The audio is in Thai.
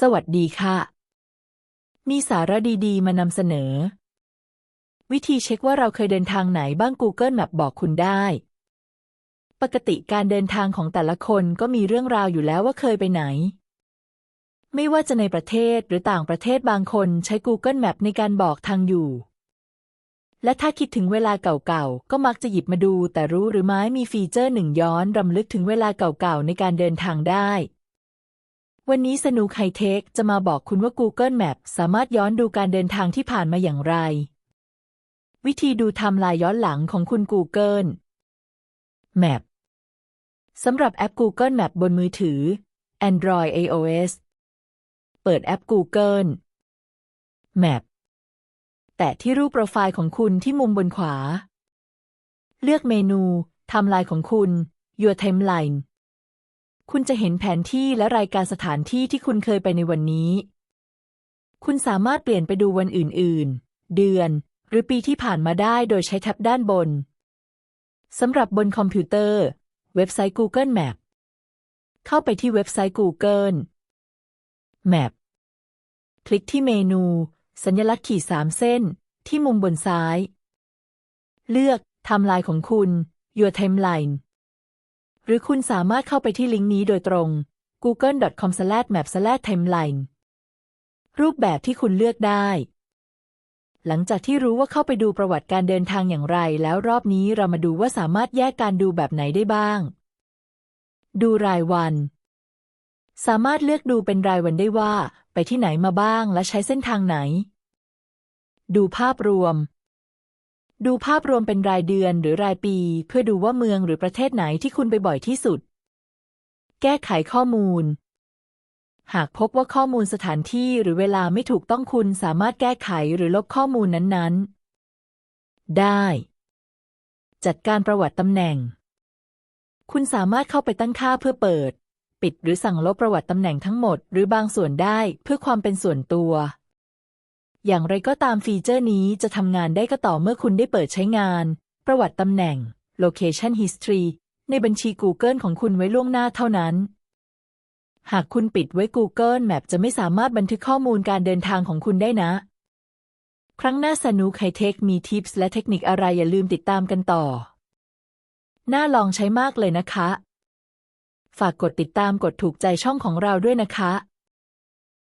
สวัสดีค่ะ มีสาระดีๆ มานำเสนอ วิธีเช็คว่าเราเคยเดินทางไหนบ้าง Google Map บอกคุณได้ ปกติการเดินทางของแต่ละคนก็มีเรื่องราวอยู่แล้วว่าเคยไปไหน ไม่ว่าจะในประเทศหรือต่างประเทศบางคนใช้ Google Map ในการบอกทางอยู่ และถ้าคิดถึงเวลาเก่าๆ ก็มักจะหยิบมาดู แต่รู้หรือไม่มีฟีเจอร์หนึ่งย้อนรำลึกถึงเวลาเก่าๆ ในการเดินทางได้ วันนี้สนุกไฮเทคจะมาบอกคุณว่า Google Map สามารถย้อนดูการเดินทางที่ผ่านมาอย่างไร วิธีดูไทม์ไลน์ย้อนหลังของคุณ Google Map สำหรับแอป Google Map บนมือถือ Android iOS เปิดแอป Google Map แตะที่รูปโปรไฟล์ของคุณที่มุมบนขวา เลือกเมนูไทม์ไลน์ของคุณ Your Timeline คุณจะเห็นแผนที่และรายการสถานที่ที่คุณเคยไปในวันนี้ คุณสามารถเปลี่ยนไปดูวันอื่น ๆ เดือน หรือปีที่ผ่านมาได้โดยใช้แท็บด้านบน สำหรับบนคอมพิวเตอร์ เว็บไซต์ Google Map เข้าไปที่เว็บไซต์ Google Map คลิกที่เมนู สัญลักษณ์ขีดสามเส้น ที่มุมบนซ้าย เลือกไทม์ไลน์ของคุณ Your Timeline หรือคุณสามารถเข้าไปที่ลิงก์นี้โดยตรง google.com/map/timeline รูปแบบที่คุณเลือกได้ หลังจากที่รู้ว่าเข้าไปดูประวัติการเดินทางอย่างไร แล้วรอบนี้เรามาดูว่าสามารถแยกการดูแบบไหนได้บ้าง ดูรายวัน สามารถเลือกดูเป็นรายวันได้ว่า ไปที่ไหนมาบ้างและใช้เส้นทางไหน ดูภาพรวม ดูภาพรวมเป็นรายเดือนหรือรายปี เพื่อดูว่าเมืองหรือประเทศไหนที่คุณไปบ่อยที่สุด แก้ไขข้อมูล หากพบว่าข้อมูลสถานที่หรือเวลาไม่ถูกต้องคุณสามารถแก้ไขหรือลบข้อมูลนั้นๆ ได้ จัดการประวัติตำแหน่ง คุณสามารถเข้าไปตั้งค่าเพื่อเปิด ปิดหรือสั่งลบประวัติตำแหน่งทั้งหมด หรือบางส่วนได้เพื่อความเป็นส่วนตัว อย่างไรก็ตามฟีเจอร์นี้จะทำงานได้ก็ต่อเมื่อคุณได้เปิดใช้งาน ประวัติตำแหน่ง location history ในบัญชี Google ของคุณไว้ล่วงหน้าเท่านั้น หากคุณปิดไว้ Google Map จะไม่สามารถบันทึกข้อมูลการเดินทางของคุณได้นะ ครั้งหน้าสนุกไฮเทคมีทิปส์และเทคนิคอะไรอย่าลืมติดตามกันต่อ น่าลองใช้มากเลยนะคะ ฝากกดติดตามกดถูกใจช่องของเราด้วยนะคะ